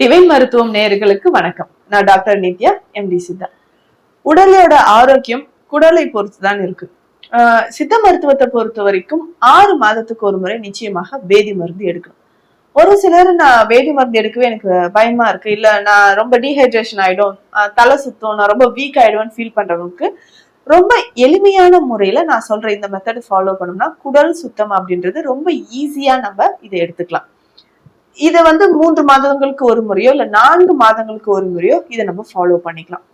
Divine மருத்துவம் நேயர்களுக்கு வணக்கம். நான் டாக்டர் நித்யா எம்டி சித்தா. உடலோட ஆரோக்கியம் குடலை பொறுத்து தான் இருக்கு. ஆஹ் சித்த மருத்துவத்தை பொறுத்த வரைக்கும் ஆறு மாதத்துக்கு ஒரு முறை நிச்சயமாக வேதி மருந்து எடுக்கணும். ஒரு சிலர் நான் வேதி மருந்து எடுக்கவே எனக்கு பயமா இருக்கு. இல்ல நான் ரொம்ப டீஹைட்ரேஷன் ஆயிடும். தலை சுத்தம் நான் ரொம்ப வீக் ஆயிடுவேன்னு ஃபீல் பண்றவங்களுக்கு ரொம்ப எளிமையான முறையில நான் சொல்ற இந்த மெத்தட் ஃபாலோ பண்ணோம்னா குடல் சுத்தம் அப்படின்றது ரொம்ப ஈஸியா நம்ம இதை எடுத்துக்கலாம். இதை வந்து மூன்று மாதங்களுக்கு ஒரு முறையோ இல்ல நான்கு மாதங்களுக்கு ஒரு முறையோ இதை நம்ம ஃபாலோ பண்ணிக்கலாம்.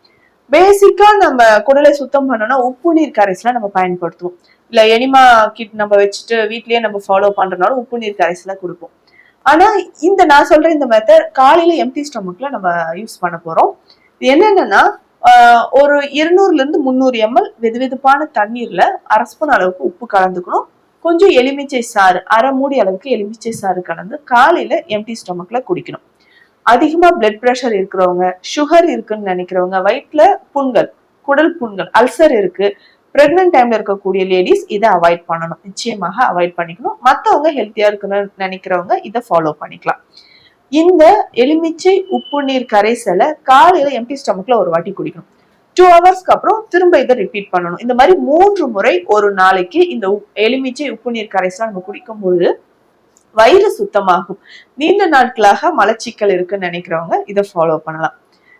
பேசிக்கா நம்ம குடலை சுத்தம் பண்ணோம்னா உப்பு நீர் கரைசலை நம்ம பயன்படுத்துவோம். இல்ல எனிமா கிட் நம்ம வச்சுட்டு வீட்லயே நம்ம ஃபாலோ பண்றதுனால உப்பு நீர் கரைசலை கொடுப்போம். ஆனா இந்த நான் சொல்ற இந்த மெத்தட் காலையில எம்டி ஸ்டொமக்ல நம்ம யூஸ் பண்ண போறோம். இது என்னென்னா ஆஹ் ஒரு இருநூறுல இருந்து முந்நூறு எம்எல் வெது வெதுப்பான தண்ணீர்ல அரைஸ்பூன் அளவுக்கு உப்பு கலந்துக்கணும். கொஞ்சம் எலுமிச்சை சாறு அரை மூடி அளவுக்கு எலுமிச்சை சாறு கலந்து காலையில எம்டி ஸ்டொமக்ல குடிக்கணும். அதிகமா பிளட் ப்ரெஷர் இருக்கிறவங்க சுகர் இருக்குன்னு நினைக்கிறவங்க வயிற்றுல புண்கள் குடல் புண்கள் அல்சர் இருக்கு பிரெக்னென்ட் டைம்ல இருக்கக்கூடிய லேடிஸ் இதை அவாய்ட் பண்ணணும். நிச்சயமாக அவாய்ட் பண்ணிக்கணும். மற்றவங்க ஹெல்த்தியா இருக்கணும்னு நினைக்கிறவங்க இதை ஃபாலோ பண்ணிக்கலாம். இந்த எலுமிச்சை உப்பு நீர் கரைசலை காலையில எம்டி ஸ்டமக்ல ஒரு வாட்டி குடிக்கணும். டூ ஹவர்ஸ்க்கு அப்புறம் திரும்ப இதை ரிப்பீட் பண்ணணும். இந்த மாதிரி மூன்று முறை ஒரு நாளைக்கு இந்த உப்- எலுமிச்சை உப்பு நீர் கரைசலாம் நம்ம குடிக்கும்போது வயிறு சுத்தமாகும். நீண்ட நாட்களாக மலச்சிக்கல் இருக்குன்னு நினைக்கிறவங்க இதை ஃபாலோ பண்ணலாம்.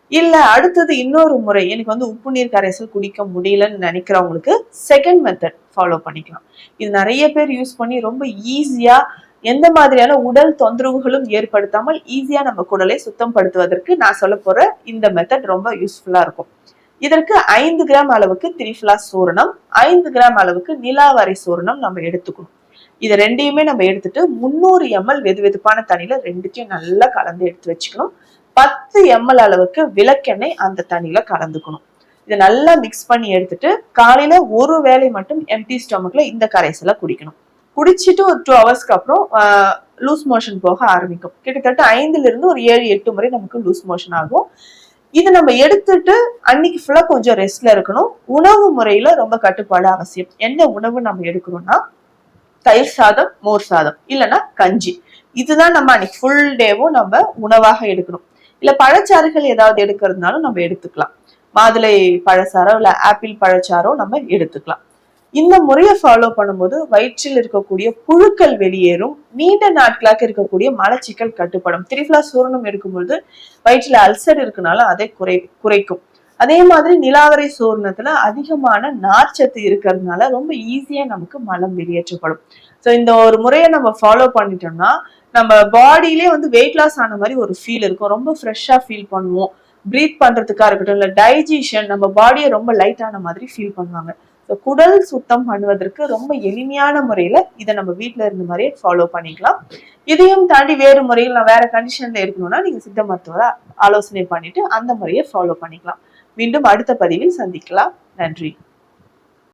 இல்ல அடுத்தது இன்னொரு முறை எனக்கு வந்து உப்பு நீர் கரைசல் குடிக்க முடியலன்னு நினைக்கிறவங்களுக்கு செகண்ட் மெத்தட் ஃபாலோ பண்ணிக்கலாம். இது நிறைய பேர் யூஸ் பண்ணி ரொம்ப ஈஸியா எந்த மாதிரியான உடல் தொந்தரவுகளும் ஏற்படுத்தாமல் ஈஸியா நம்ம குடலை சுத்தம் படுத்துவதற்கு நான் சொல்ல போற இந்த மெத்தட் ரொம்ப யூஸ்ஃபுல்லா இருக்கும். இதற்கு ஐந்து கிராம் அளவுக்கு திரிஃபிலா சூரணம் ஐந்து கிராம் அளவுக்கு நிலாவரை சூரணம் நம்ம எடுத்துக்கணும். இதை ரெண்டையுமே நம்ம எடுத்துட்டு முந்நூறு எம்எல் வெது வெதுப்பான தண்ணியில ரெண்டுத்தையும் நல்லா கலந்து எடுத்து வச்சுக்கணும். பத்து எம்எல் அளவுக்கு விளக்கெண்ணெய் அந்த தண்ணியில கலந்துக்கணும். இதை நல்லா மிக்ஸ் பண்ணி எடுத்துட்டு காலையில ஒரு வேளை மட்டும் எம்டி ஸ்டொமக்ல இந்த கரைசலை குடிக்கணும். குடிச்சிட்டு ஒரு டூ ஹவர்ஸ்க்கு அப்புறம் லூஸ் மோஷன் போக ஆரம்பிக்கும். கிட்டத்தட்ட ஐந்துல இருந்து ஒரு ஏழு எட்டு முறை நமக்கு லூஸ் மோஷன் ஆகும். இது நம்ம எடுத்துட்டு அன்னைக்கு ஃபுல்லா கொஞ்சம் ரெஸ்ட்ல இருக்கணும். உணவு முறையில ரொம்ப கட்டுப்பாடு அவசியம். என்ன உணவு நம்ம எடுக்கணும்னா தயிர் சாதம் மோர் சாதம். இல்லைன்னா கஞ்சி. இதுதான் நம்ம அன்னைக்கு ஃபுல் டேவும் நம்ம உணவாக எடுக்கணும். இல்ல பழச்சாறுகள் ஏதாவது எடுக்கிறதுனாலும் நம்ம எடுத்துக்கலாம். மாதுளை பழச்சாறோ இல்ல ஆப்பிள் பழச்சாரோ நம்ம எடுத்துக்கலாம். இந்த முறையை ஃபாலோ பண்ணும்போது வயிற்றில் இருக்கக்கூடிய புழுக்கள் வெளியேறும். நீண்ட நாட்களாக இருக்கக்கூடிய மலச்சிக்கல் கட்டுப்படும். திரிஃபிலா சூரணம் எடுக்கும்பொழுது வயிற்றில் அல்சர் இருக்கனால அதை குறை குறைக்கும். அதே மாதிரி நிலாவரை சூர்ணத்துல அதிகமான நார்ச்சத்து இருக்கிறதுனால ரொம்ப ஈஸியா நமக்கு மலம் வெளியேற்றப்படும். ஸோ இந்த ஒரு முறையை நம்ம ஃபாலோ பண்ணிட்டோம்னா நம்ம பாடியிலே வந்து வெயிட் லாஸ் ஆன மாதிரி ஒரு ஃபீல் இருக்கும். ரொம்ப ஃப்ரெஷ்ஷா ஃபீல் பண்ணுவோம். ப்ரீத் பண்றதுக்கா இருக்கட்டும் இல்லை டைஜஷன் நம்ம பாடியை ரொம்ப லைட் ஆன மாதிரி ஃபீல் பண்ணுவாங்க. குடல் சுத்தம் பண்ணுவதற்கு ரொம்ப எளிமையான முறையில இதை நம்ம வீட்ல இருந்த மாதிரியே ஃபாலோ பண்ணிக்கலாம். இதையும் தாண்டி வேறு முறையில் நான் வேற கண்டிஷன்ல இருக்கணும்னா நீங்க சித்த மருத்துவரை ஆலோசனை பண்ணிட்டு அந்த முறையை ஃபாலோ பண்ணிக்கலாம். மீண்டும் அடுத்த பதிவில் சந்திக்கலாம். நன்றி.